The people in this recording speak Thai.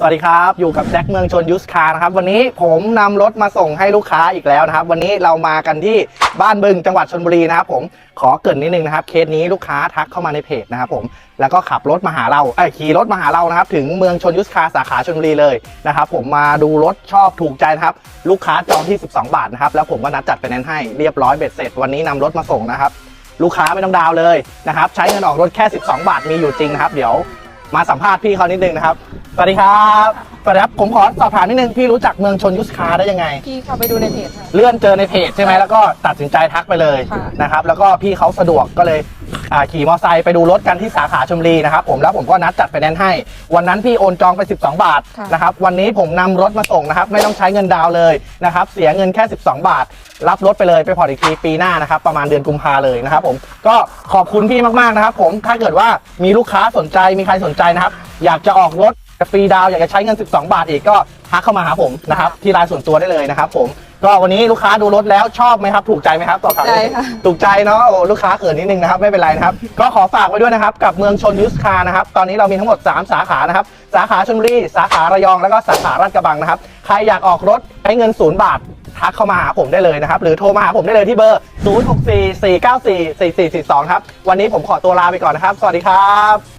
สวัสดีครับ อยู่กับแจ็คเมืองชนยุสคาร์นะครับ วันนี้ผมนำรถมาส่งให้ลูกค้าอีกแล้วนะครับ วันนี้เรามากันที่บ้านบึงจังหวัดชนบุรีนะครับผมขอเกินนิดนึงนะครับ เคสนี้ลูกค้าทักเข้ามาในเพจนะครับผมแล้วก็ขับรถมาหาเราเอ้ขี่รถมาหาเรานะครับ ถึงเมืองชนยุสคาร์สาขาชนบุรีเลยนะครับ ผมมาดูรถชอบถูกใจนะครับ ลูกค้าจองที่ 12 บาทนะครับ แล้วผมก็นัดจัดไปนั้นให้เรียบร้อยเบ็ดเสร็จ วันนี้นำรถมาส่งนะครับลูกค้าไม่ต้องดาวเลยนะครับ ใช้เงินออกรถแค่ 12 บาทมีอยู่จริงนะครับ เดี๋ยว มาสัมภาษณ์พี่เขานิดนึงนะครับ สวัสดีครับสวัสดีครับ ผมขอสอบถามนิดนึง พี่รู้จักเมืองชนยุสคาได้ยังไง พี่เข้าไปดูในเพจค่ะ เลื่อนเจอในเพจใช่ไหมแล้วก็ตัดสินใจทักไปเลยค่ะ นะครับ แล้วก็พี่เขาสะดวกก็เลยอ่า ขี่มอเตอร์ไซค์ไปดูรถกันที่สาขาชลบุรีนะครับผมแล้วผมก็นัดจัดไปแนนซ์ให้ วันนั้นพี่โอนจองไป 12 บาทค่ะ นะครับวันนี้ผมนำรถมาส่งนะครับไม่ต้องใช้เงินดาวน์เลยนะครับเสียเงินแค่ 12 บาท รับรถไปเลยไปผ่อนอีกทีปีหน้านะครับประมาณเดือนกุมภาเลยนะครับผมก็ขอบคุณพี่มากๆนะครับผมถ้าเกิดว่ามีลูกค้าสนใจมีใครสนใจนะครับอยากจะออกรถฟรีดาวน์อยากจะใช้เงิน 12 บาทอีกก็ทักเข้ามาหาผมนะครับที่ไลน์ส่วนตัวได้เลยนะครับผม ก็วันนี้ลูกค้าดูรถแล้วชอบไหมครับ ถูกใจไหมครับตอบถามถูกใจค่ะ ถูกใจเนาะโอ้ลูกค้าเขินนิดนึงนะครับไม่เป็นไรนะครับ ก็ขอฝากไว้ด้วยนะครับ กับเมืองชนยุสคานะครับ ตอนนี้เรามีทั้งหมด 3 สาขานะครับ สาขาชลบุรีสาขาระยองแล้วก็สาขาราชกระบังนะครับ ใครอยากออกรถใช้เงินศูนย์บาท ทักเข้ามาหาผมได้เลยนะครับ หรือโทรมาหาผมได้เลยที่เบอร์ 0644944442 ครับวันนี้ผมขอตัวลาไปก่อนนะครับ สวัสดีครับ